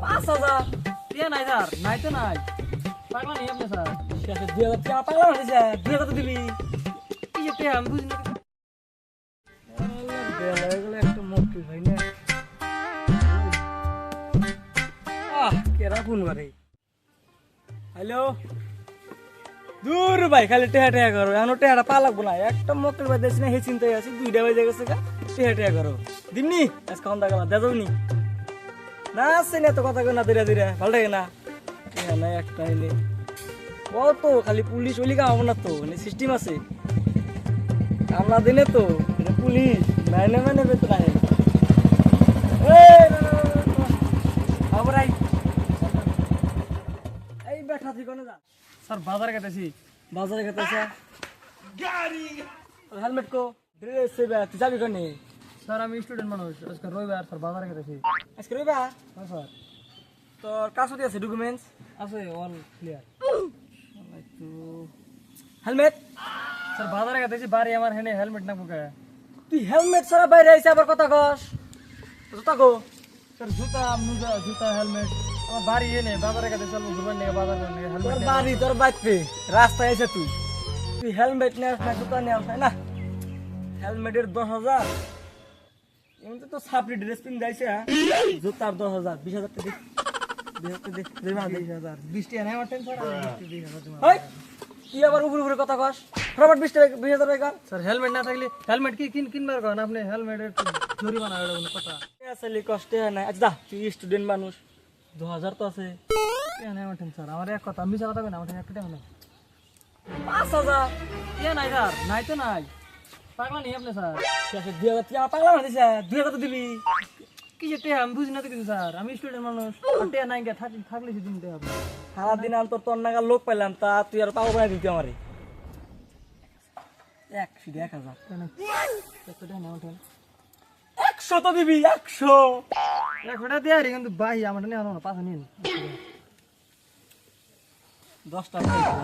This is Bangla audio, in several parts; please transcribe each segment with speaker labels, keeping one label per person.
Speaker 1: পাঁচ হাজার।
Speaker 2: নাই
Speaker 1: আহ, কেরা ফোন করে হ্যালো? দূর ভাই, খালি টেহা টেহা করো। এখন টেহাটা পা লাগবো না। একটা দেখছি না হে চিন্তায় আছি। দুইটা বাজে গেছে গা। টেহা টেহা করো। দিমনি আজকে অন্ধা গেল নি। না আসছে না তো কথা কই না ধীরে ধীরে। ভালো লাগে না। নাই একটা হইলে। কত খালি পুলিশ ওলি কামাবো না তো মানে সিস্টেম আছে। কামলা দিনে তো পুলিশ মাইনে মাইনে বেতন আহে। এই, না, না, না, না, না। খবর আই। এই বেঠা তুই কোনে যা
Speaker 2: স্যার বাজারে গেতেছি
Speaker 1: বাজারে আসা হেলমেট কো। ড্রেস তুই যাবি কোনে?
Speaker 2: স্যার আমি স্টুডেন্ট মানুষ। আজকে রবিবার স্যার বাজারে গেতেছি
Speaker 1: আজকে রইবা
Speaker 2: হ্যাঁ স্যার।
Speaker 1: তোর কাছে আছে? ডকুমেন্টস
Speaker 2: আছে অল ক্লিয়ার
Speaker 1: হেলমেট?
Speaker 2: স্যার বাজারে গেতেছি বাড়ি আমার হেনে হেলমেট না বুকে।
Speaker 1: তুই হেলমেট ছাড়া বাইরে আইসে আবার কথা কস। জুতা কো
Speaker 2: স্যার জুতা মুজা জুতা হেলমেট। আমার বাড়ি এনে বাজারে গেতে চলবো ঘুরবার নিয়ে বাজার করে নিয়ে
Speaker 1: তোর
Speaker 2: হেলমেট
Speaker 1: বাড়ি তোর বাড়িতে রাস্তায় এসে তুই। তুই হেলমেট নিয়ে আসনা জুতা আসনা না? হেলমেটের দশ হাজার। এমনি তো সাপড়ি ড্রেস পিন যাইছে? জুতার দশ হাজার বিশ হাজার টাকা
Speaker 2: নেই
Speaker 1: তুই আবার উপরে উপরে কথা কস। ফটাফট বিশ টাকা বিশ হাজার টাকা
Speaker 2: স্যার হেলমেট না থাকলে হেলমেট কি কিন কিনবার করেন আপনি? হেলমেটের জরিমানা কথা।
Speaker 1: কষ্টে হয় আচ্ছা তুই স্টুডেন্ট মানুষ। দু হাজার তো আছে।
Speaker 2: আমার স্যার আমার এক কথা মিশা কথা কই না আমার একটা টাকা নেই।
Speaker 1: পাঁচ হাজার।
Speaker 2: নাই স্যার। নাই তো নাই। পাগলা নেই
Speaker 1: তোর লোক পাইলাম, তা তুই আর পাগল বানাই দিতি আমারে। এক এক হাজার। একশো দিবি, একশো।
Speaker 2: এক ফোটা কিন্তু বাহি, আমার নেই না পাঁচ নিন
Speaker 1: দশটা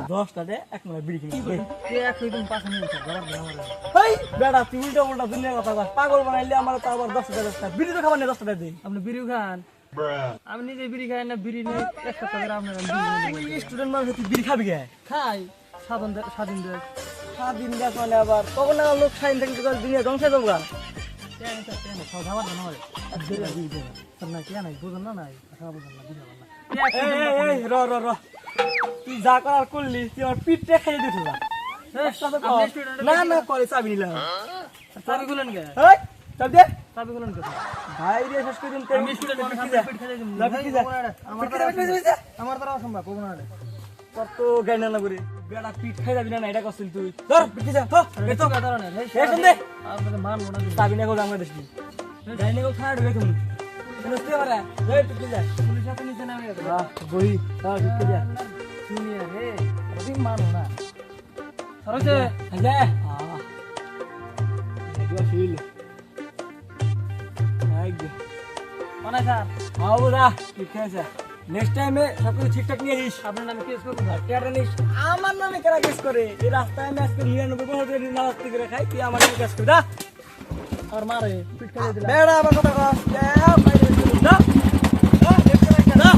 Speaker 1: দশটা দে এক মিনিট বিড়ি কিনে দে।
Speaker 2: টিয়া এক দিন পাঁচ নিন স্যার ধরার দিন আমার
Speaker 1: হেই, বেটা তুই উল্টা উল্টা দুনিয়ার কথা কস। পাগল বানাইলে আমার তো আবার দশটা দশটা। বিড়ি তো খাবার নেই দশটা দে।
Speaker 2: আপনি বিড়ি খান। আমি নিজে বিড়ি খাই না বিড়ি নেই এক সপ্তাহ ধরে আপনার নিয়ে।
Speaker 1: স্টুডেন্ট মানুষ তুই বিড়ি খাবি গে
Speaker 2: খাই। স্বাধীন দে- স্বাধীন দেশ
Speaker 1: সারাদিন দেখ মানে আবার। কখন না লোক সাইন থাকতে দুনিয়া ধ্বংস
Speaker 2: সব খাবার না হয় না নাই? বুঝুন না না বিড়ি না।
Speaker 1: এই, এই, এই, র র র। তুই যা করার করলি তুই আমার পিঠটা খাইয়ে দিতে যা তো কর। না না করে চাবি নিলাম।
Speaker 2: চাবি গুলেন কে
Speaker 1: চাবি দে।
Speaker 2: চাবি গুলেন কে
Speaker 1: ভাই রে শেষ করে দিন
Speaker 2: আমি স্টুডেন্ট আমি পিঠ। খেতে দিই
Speaker 1: যা,
Speaker 2: আমার
Speaker 1: পিঠ
Speaker 2: দ্বারা
Speaker 1: পিঠ।
Speaker 2: আমার দ্বারা অসম্ভব কবো না রে
Speaker 1: তোর না করে বেড়া পিঠ খাই যাবি না এটা করছিস তুই। ধর পিঠে যা ধর
Speaker 2: এই তো কথা না রে
Speaker 1: শুন দে।
Speaker 2: মান মোনা
Speaker 1: চাবি না কোথাও আমরা দেখি গাই না কোথাও ঢুকে তুমি শুনতে পারা এই পিঠে যা
Speaker 2: পুলিশ সাথে নিচে নামে গেছে
Speaker 1: হ্যাঁ বই হ্যাঁ পিঠে যা
Speaker 2: শুনিয়ে রে রবি মান মোনা সরছে
Speaker 1: যা হ্যাঁ এগুলো ফিল আইগে
Speaker 2: মানে স্যার
Speaker 1: হ্যাঁ বুড়া ঠিক আছে নেক্সট টাইমে সব কিছু ঠিকঠাক নিয়ে আসিস
Speaker 2: আপনার নামে কেস করব স্যার
Speaker 1: টিয়াটা নিস আমার নামে কেনা কেস করে এই রাস্তায় আমি আজকে নিরানব্বই বছর ধরে নাস্তি করে খাই তুই আমার নামে কেস করে দা
Speaker 2: আর মারে পিঠ খেতে দিলাম
Speaker 1: বেড়া আমার কথা কস যা, বাইরে বের করে দা। দা, দেখতে রাখতে দা।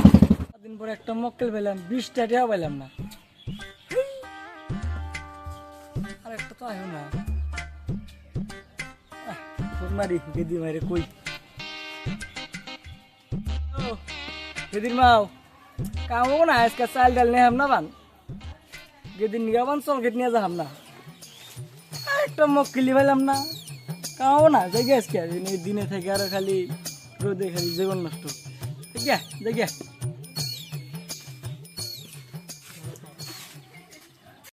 Speaker 1: দিন পরে একটা মক্কেল পেলাম বিশটা টিয়াও পেলাম না আর একটা তো আয়ো না আহ, ফোন মারি গেদি মারে কই ও, গেদির মাও কামো না আজকে চাল ডাল নেহাম না বান গেদিন নিয়ে বান চল গেট নিয়ে যাহাম না আর একটা মক্কেলি পেলাম না কামো না দেখে আজকে দিনে থেকে আরও খালি রোদে খালি জীবন নষ্ট। ঠিক জায়গা